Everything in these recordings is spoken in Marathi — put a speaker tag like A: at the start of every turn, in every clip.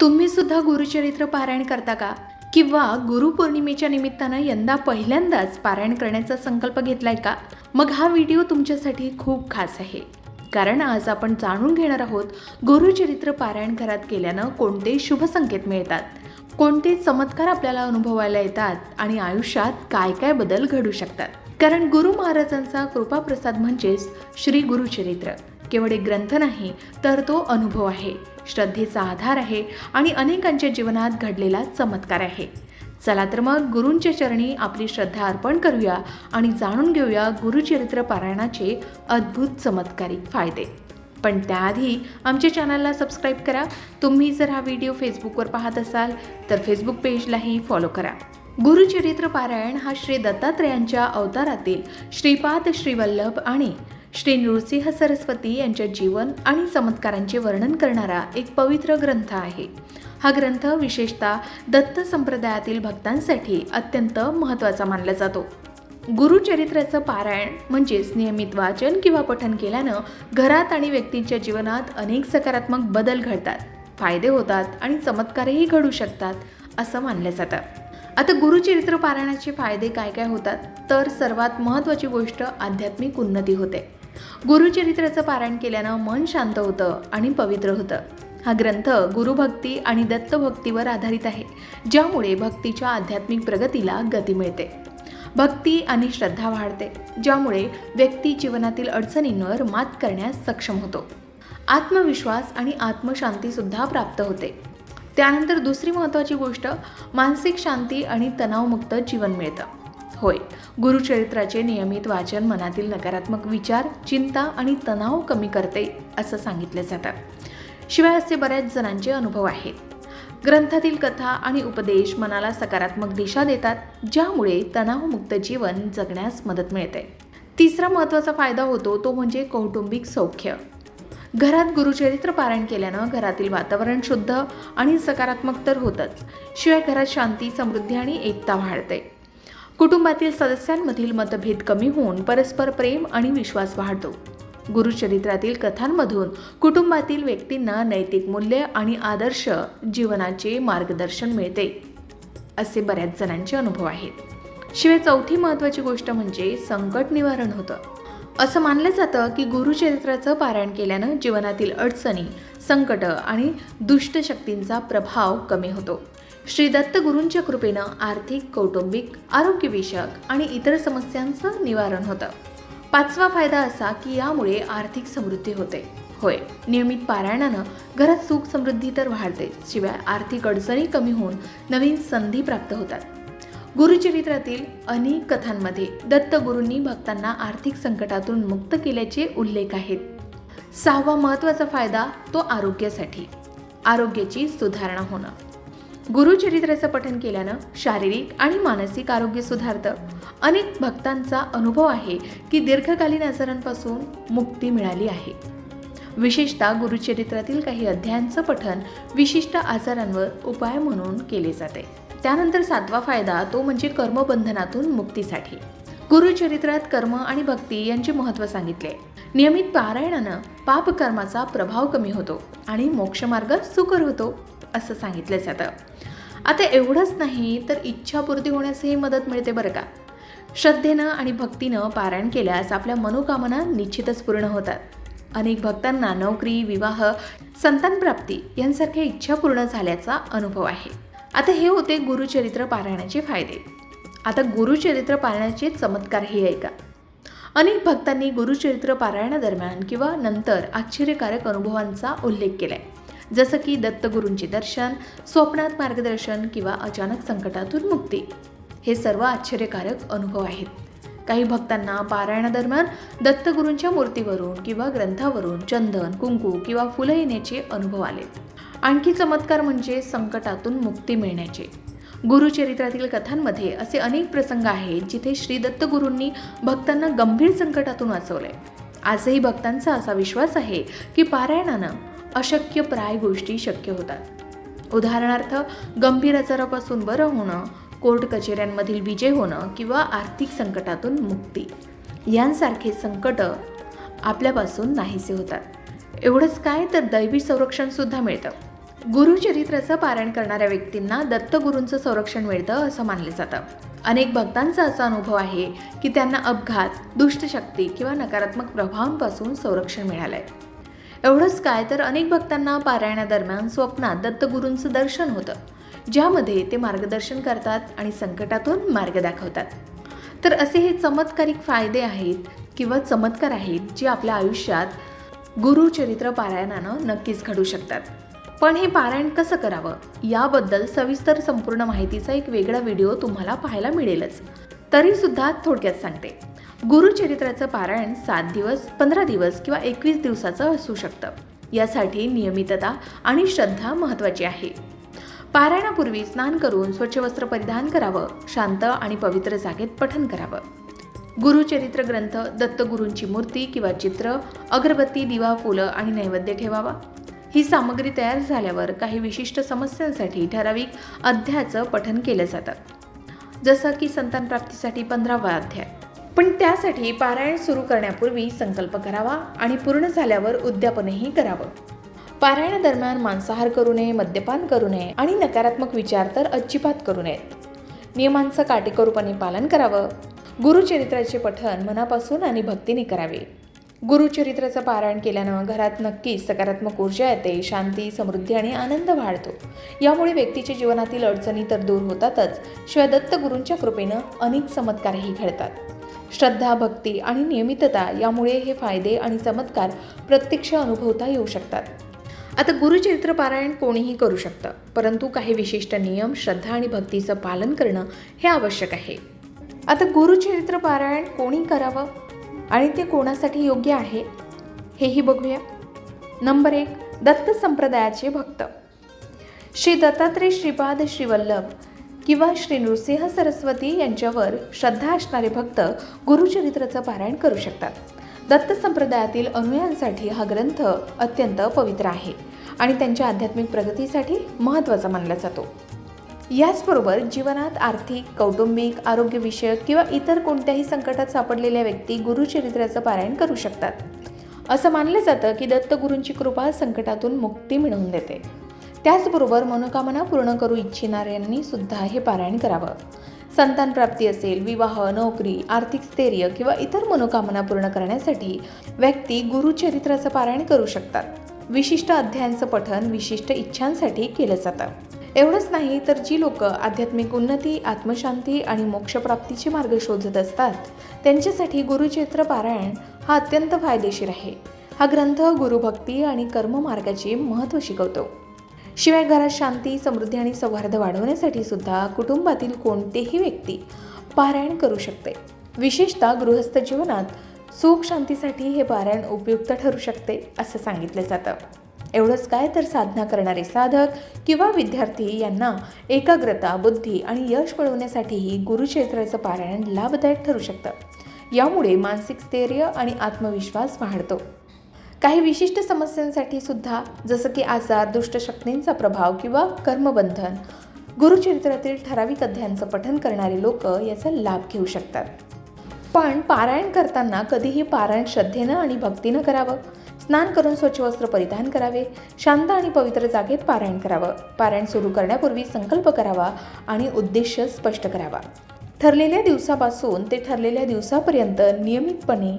A: तुम्ही सुद्धा गुरुचरित्र पारायण करता का? किंवा गुरुपौर्णिमेच्या निमित्तानं यंदा पहिल्यांदाच पारायण करण्याचा संकल्प घेतलाय का? मग हा व्हिडिओ तुमच्यासाठी खूप खास आहे. कारण आज आपण जाणून घेणार आहोत गुरुचरित्र पारायण घरात केल्यानं कोणते शुभ संकेत मिळतात? कोणते चमत्कार आपल्याला अनुभवायला येतात? आणि आयुष्यात काय काय बदल घडू शकतात? कारण गुरु महाराजांचा कृपाप्रसाद म्हणजेच श्री गुरुचरित्र. केवळ एक ग्रंथ नाही तर तो अनुभव आहे. श्रद्धेचा आधार आहे आणि अनेकांच्या जीवनात घडलेला चमत्कार आहे. चला तर मग गुरूंच्या चरणी आपली श्रद्धा अर्पण करूया आणि जाणून घेऊया गुरुचरित्र पारायणाचे अद्भुत चमत्कारिक फायदे. पण त्याआधी आमच्या चॅनलला सबस्क्राईब करा. तुम्ही जर हा व्हिडिओ फेसबुकवर पाहत असाल तर फेसबुक पेजलाही फॉलो करा. गुरुचरित्र पारायण हा श्री दत्तात्रयांच्या अवतारातील श्रीपाद श्रीवल्लभ आणि श्री नृसिंह सरस्वती यांच्या जीवन आणि चमत्कारांचे वर्णन करणारा एक पवित्र ग्रंथ आहे. हा ग्रंथ विशेषतः दत्त संप्रदायातील भक्तांसाठी अत्यंत महत्त्वाचा मानला जातो. गुरुचरित्राचं पारायण म्हणजेच नियमित वाचन किंवा पठन केल्यानं घरात आणि व्यक्तींच्या जीवनात अनेक सकारात्मक बदल घडतात. फायदे होतात आणि चमत्कारही घडू शकतात असं मानलं जातं. आता गुरुचरित्र पारायणाचे फायदे काय काय होतात? तर सर्वात महत्त्वाची गोष्ट आध्यात्मिक उन्नती होते. गुरुचरित्राचं पारायण केल्यानं मन शांत होतं आणि पवित्र होतं. हा ग्रंथ गुरुभक्ती आणि दत्तभक्तीवर आधारित आहे ज्यामुळे भक्तीच्या आध्यात्मिक प्रगतीला गती मिळते. भक्ती आणि श्रद्धा वाढते ज्यामुळे व्यक्ती जीवनातील अडचणींवर मात करण्यास सक्षम होतो. आत्मविश्वास आणि आत्मशांतीसुद्धा प्राप्त होते. त्यानंतर दुसरी महत्त्वाची गोष्ट मानसिक शांती आणि तणावमुक्त जीवन मिळतं. होय. गुरुचरित्राचे नियमित वाचन मनातील नकारात्मक विचार चिंता आणि तणाव कमी करते असं सांगितलं जातं. शिवाय असे बऱ्याच जणांचे अनुभव आहेत. ग्रंथातील कथा आणि उपदेश मनाला सकारात्मक दिशा देतात ज्यामुळे तणावमुक्त जीवन जगण्यास मदत मिळते. तिसरा महत्त्वाचा फायदा होतो तो म्हणजे कौटुंबिक सौख्य. घरात गुरुचरित्र पारायण केल्यानं घरातील वातावरण शुद्ध आणि सकारात्मक तर होतंच. शिवाय घरात शांती समृद्धी आणि एकता वाढते. कुटुंबातील सदस्यांमधील मतभेद कमी होऊन परस्पर प्रेम आणि विश्वास वाढतो. गुरुचरित्रातील कथांमधून कुटुंबातील व्यक्तींना नैतिक मूल्य आणि आदर्श जीवनाचे मार्गदर्शन मिळते. असे बऱ्याच जणांचे अनुभव आहेत. शिवाय चौथी महत्त्वाची गोष्ट म्हणजे संकट निवारण होतं. असं मानलं जातं की गुरुचरित्राचं पारायण केल्यानं जीवनातील अडचणी संकट आणि दुष्ट शक्तींचा प्रभाव कमी होतो. श्री दत्तगुरूंच्या कृपेनं आर्थिक कौटुंबिक आरोग्यविषयक आणि इतर समस्यांचं निवारण होतं. पाचवा फायदा असा की यामुळे आर्थिक समृद्धी होते. होय नियमित पारायणानं घरात सुख समृद्धी तर वाढते शिवाय आर्थिक अडचणी कमी होऊन नवीन संधी प्राप्त होतात. गुरुचरित्रातील अनेक कथांमध्ये दत्तगुरूंनी भक्तांना आर्थिक संकटातून मुक्त केल्याचे उल्लेख आहेत. सहावा महत्त्वाचा फायदा तो आरोग्यासाठी. आरोग्याची सुधारणा होणं. गुरुचरित्राचं पठन केल्यानं शारीरिक आणि मानसिक आरोग्य सुधारतं. अनेक भक्तांचा अनुभव आहे की दीर्घकालीन आजारांपासून मुक्ती मिळाली आहे. विशेषतः गुरुचरित्रातील काही अध्यायांचं पठन विशिष्ट आजारांवर उपाय म्हणून केले जाते. त्यानंतर सातवा फायदा तो म्हणजे कर्मबंधनातून मुक्तीसाठी. गुरुचरित्रात कर्म आणि भक्ती यांचे महत्त्व सांगितले. नियमित पारायणानं पापकर्माचा प्रभाव कमी होतो आणि मोक्षमार्ग सुकर होतो असं सांगितलं जातं. आता एवढंच नाही तर इच्छापूर्ती होण्यासही मदत मिळते बरं का? श्रद्धेनं आणि भक्तीनं पारायण केल्यास आपल्या मनोकामना निश्चितच पूर्ण होतात. अनेक भक्तांना नोकरी विवाह संतानप्राप्ती यांसारख्या इच्छा पूर्ण झाल्याचा अनुभव आहे. आता हे होते गुरुचरित्र पारायणाचे फायदे. आता गुरुचरित्र पारायणाचे चमत्कारही आहे का? अनेक भक्तांनी गुरुचरित्र पारायणादरम्यान किंवा नंतर आश्चर्यकारक अनुभवांचा उल्लेख केलाय. जसं की दत्तगुरूंचे दर्शन स्वप्नात मार्गदर्शन किंवा अचानक संकटातून मुक्ती. हे सर्व आश्चर्यकारक अनुभव आहेत. काही भक्तांना पारायणादरम्यान दत्तगुरूंच्या मूर्तीवरून किंवा ग्रंथावरून चंदन कुंकू किंवा फुलं येण्याचे अनुभव आलेत. आणखी चमत्कार म्हणजे संकटातून मुक्ती मिळण्याचे. गुरुचरित्रातील कथांमध्ये असे अनेक प्रसंग आहेत जिथे श्री दत्तगुरूंनी भक्तांना गंभीर संकटातून वाचवले आजही भक्तांचा असा विश्वास आहे की पारायणानं अशक्य प्राय गोष्टी शक्य होतात. उदाहरणार्थ गंभीर आजारापासून बरं होणं कोर्ट कचेऱ्यांमधील विजय होणं किंवा आर्थिक संकटातून मुक्ती. यांसारखे संकट आपल्यापासून नाहीसे होतात. एवढंच काय तर दैवी संरक्षणसुद्धा मिळतं. गुरुचरित्राचं पारायण करणाऱ्या व्यक्तींना दत्तगुरूंचं संरक्षण मिळतं असं मानलं जातं. अनेक भक्तांचा असा अनुभव आहे की त्यांना अपघात दुष्टशक्ती किंवा नकारात्मक प्रभावांपासून संरक्षण मिळालंय. एवढंच काय तर अनेक भक्तांना पारायणादरम्यान स्वप्नात दत्तगुरूंचं दर्शन होतं ज्यामध्ये ते मार्गदर्शन करतात आणि संकटातून मार्ग दाखवतात. तर असे हे चमत्कारिक फायदे आहेत किंवा चमत्कार आहेत जे आपल्या आयुष्यात गुरुचरित्र पारायणानं नक्कीच घडू शकतात. पण हे पारायण कसं करावं? याबद्दल सविस्तर संपूर्ण माहितीचा एक वेगळा व्हिडिओ तुम्हाला पाहायला मिळेलच. तरी सुद्धा थोडक्यात सांगते. गुरुचरित्राचं पारायण सात दिवस पंधरा दिवस किंवा एकवीस दिवसाचं असू शकतं. यासाठी नियमितता आणि श्रद्धा महत्त्वाची आहे. पारायणापूर्वी स्नान करून स्वच्छ वस्त्र परिधान करावं शांत आणि पवित्र जागेत पठन करावं. गुरुचरित्र ग्रंथ दत्तगुरूंची मूर्ती किंवा चित्र अगरबत्ती दिवा फुलं आणि नैवेद्य ठेवावा. ही सामग्री तयार झाल्यावर काही विशिष्ट समस्यांसाठी ठराविक अध्यायाचं पठन केलं जातं. जसं की संतान प्राप्तीसाठी पंधरावा अध्याय. पण त्यासाठी पारायण सुरू करण्यापूर्वी संकल्प करावा आणि पूर्ण झाल्यावर उद्यापनही करावं. पारायणादरम्यान मांसाहार करू नये मद्यपान करू नये आणि नकारात्मक विचार तर अजिबात करू नयेत. नियमांचं काटेकोरपणे पालन करावं. गुरुचरित्राचे पठण मनापासून आणि भक्तीने करावे. गुरुचरित्राचं पारायण केल्यानं घरात नक्कीच सकारात्मक ऊर्जा येते शांती समृद्धी आणि आनंद वाढतो. यामुळे व्यक्तीच्या जीवनातील अडचणी तर दूर होतातच शिवाय दत्त गुरूंच्या कृपेनं अनेक चमत्कारही घडतात. श्रद्धा भक्ती आणि नियमितता यामुळे हे फायदे आणि चमत्कार प्रत्यक्ष अनुभवता येऊ शकतात. आता गुरुचरित्र पारायण कोणीही करू शकतं परंतु काही विशिष्ट नियम श्रद्धा आणि भक्तीचं पालन करणं हे आवश्यक आहे. आता गुरुचरित्र पारायण कोणी करावं? आणि ते कोणासाठी योग्य आहे हेही बघूया. नंबर एक दत्त संप्रदायाचे भक्त. श्री दत्तात्रय श्रीपाद श्रीवल्लभ किंवा श्री नृसिंह सरस्वती यांच्यावर श्रद्धा असणारे भक्त गुरुचरित्राचं पारायण करू शकतात. दत्त संप्रदायातील अनुयांसाठी हा ग्रंथ अत्यंत पवित्र आहे आणि त्यांच्या आध्यात्मिक प्रगतीसाठी महत्त्वाचा मानला जातो. याचबरोबर जीवनात आर्थिक कौटुंबिक आरोग्यविषयक किंवा इतर कोणत्याही संकटात सापडलेल्या व्यक्ती गुरुचरित्राचं पारायण करू शकतात. असं मानलं जातं की दत्तगुरूंची कृपा संकटातून मुक्ती मिळवून देते. त्याचबरोबर मनोकामना पूर्ण करू इच्छिणाऱ्यांनी सुद्धा हे पारायण करावं. संतान प्राप्ती असेल विवाह नोकरी आर्थिक स्थैर्य किंवा इतर मनोकामना पूर्ण करण्यासाठी व्यक्ती गुरुचरित्राचं पारायण करू शकतात. विशिष्ट अध्यायांचं पठण विशिष्ट इच्छांसाठी केलं जातं. एवढंच नाही तर जी लोक आध्यात्मिक उन्नती आत्मशांती आणि मोक्षप्राप्तीचे मार्ग शोधत असतात त्यांच्यासाठी गुरुचरित्र पारायण हा अत्यंत फायदेशीर आहे. हा ग्रंथ गुरुभक्ती आणि कर्ममार्गाचे महत्त्व शिकवतो. शिवाय घरात शांती समृद्धी आणि सौहार्द वाढवण्यासाठी सुद्धा कुटुंबातील कोणतेही व्यक्ती पारायण करू शकते. विशेषतः गृहस्थ जीवनात सुख शांतीसाठी हे पारायण उपयुक्त ठरू शकते असं सांगितलं जातं. एवढंच काय तर साधना करणारे साधक किंवा विद्यार्थी यांना एकाग्रता बुद्धी आणि यश मिळवण्यासाठीही गुरुक्षेत्राचं पारायण लाभदायक ठरू शकतं. यामुळे मानसिक स्थैर्य आणि आत्मविश्वास वाढतो. काही विशिष्ट समस्यांसाठी सुद्धा जसं की आजार दुष्टशक्तींचा प्रभाव किंवा कर्मबंधन गुरुचरित्रातील ठराविक अध्यायांचं पठन करणारे लोक याचा लाभ घेऊ शकतात. पण पारायण करताना कधीही पारायण श्रद्धेनं आणि भक्तीनं करावं. स्नान करून स्वच्छ वस्त्र परिधान करावे शांत आणि पवित्र जागेत पारायण करावं. पारायण सुरू करण्यापूर्वी संकल्प करावा आणि उद्देश स्पष्ट करावा. ठरलेल्या दिवसापासून ते ठरलेल्या दिवसापर्यंत नियमितपणे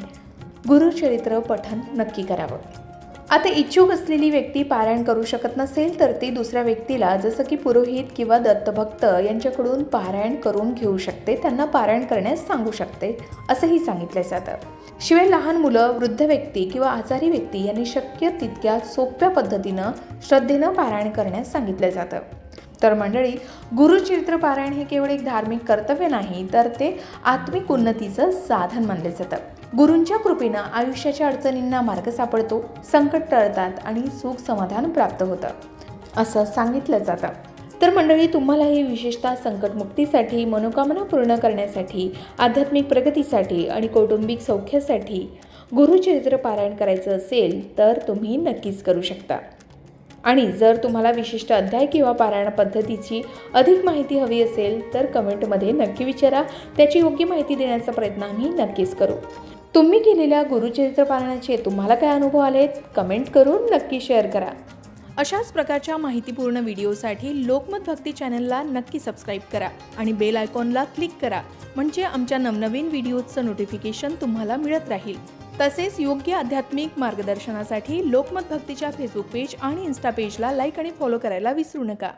A: गुरुचरित्र पठन नक्की करावं. आता इच्छुक असलेली व्यक्ती पारायण करू शकत नसेल तर ती दुसऱ्या व्यक्तीला जसं की पुरोहित किंवा दत्तभक्त यांच्याकडून पारायण करून घेऊ शकते. त्यांना पारायण करण्यास सांगू शकते असंही सांगितलं जातं. शिवाय लहान मुलं वृद्ध व्यक्ती किंवा आजारी व्यक्ती यांनी शक्य तितक्या सोप्या पद्धतीनं श्रद्धेनं पारायण करण्यास सांगितलं जातं. तर मंडळी गुरुचरित्र पारायण हे केवळ एक धार्मिक कर्तव्य नाही तर ते आत्मिक उन्नतीचं साधन मानले जातं. गुरूंच्या कृपेनं आयुष्याच्या अडचणींना मार्ग सापडतो संकट टळतात आणि सुख समाधान प्राप्त होतं असं सांगितलं जातं. तर मंडळी तुम्हालाही विशेषतः संकटमुक्तीसाठी मनोकामना पूर्ण करण्यासाठी आध्यात्मिक प्रगतीसाठी आणि कौटुंबिक सौख्यासाठी गुरुचरित्र पारायण करायचं असेल तर तुम्ही नक्कीच करू शकता. आणि जर तुम्हाला विशिष्ट अध्याय किंवा पारायण पद्धतीची अधिक माहिती हवी असेल तर कमेंटमध्ये नक्की विचारा. त्याची योग्य माहिती देण्याचा प्रयत्न आम्ही नक्कीच करू. तुम्ही केलेल्या गुरुचरित्र पालनाचे तुम्हाला काय अनुभव आलेत? कमेंट करून नक्की शेअर करा. अशाच प्रकारच्या माहितीपूर्ण व्हिडिओसाठी लोकमत भक्ती चॅनलला नक्की सबस्क्राईब करा आणि बेल आयकॉनला क्लिक करा म्हणजे आमच्या नवनवीन व्हिडिओचं नोटिफिकेशन तुम्हाला मिळत राहील. तसेच योग्य आध्यात्मिक मार्गदर्शनासाठी लोकमत भक्तीच्या फेसबुक पेज आणि इन्स्टा पेजला लाईक आणि फॉलो करायला विसरू नका.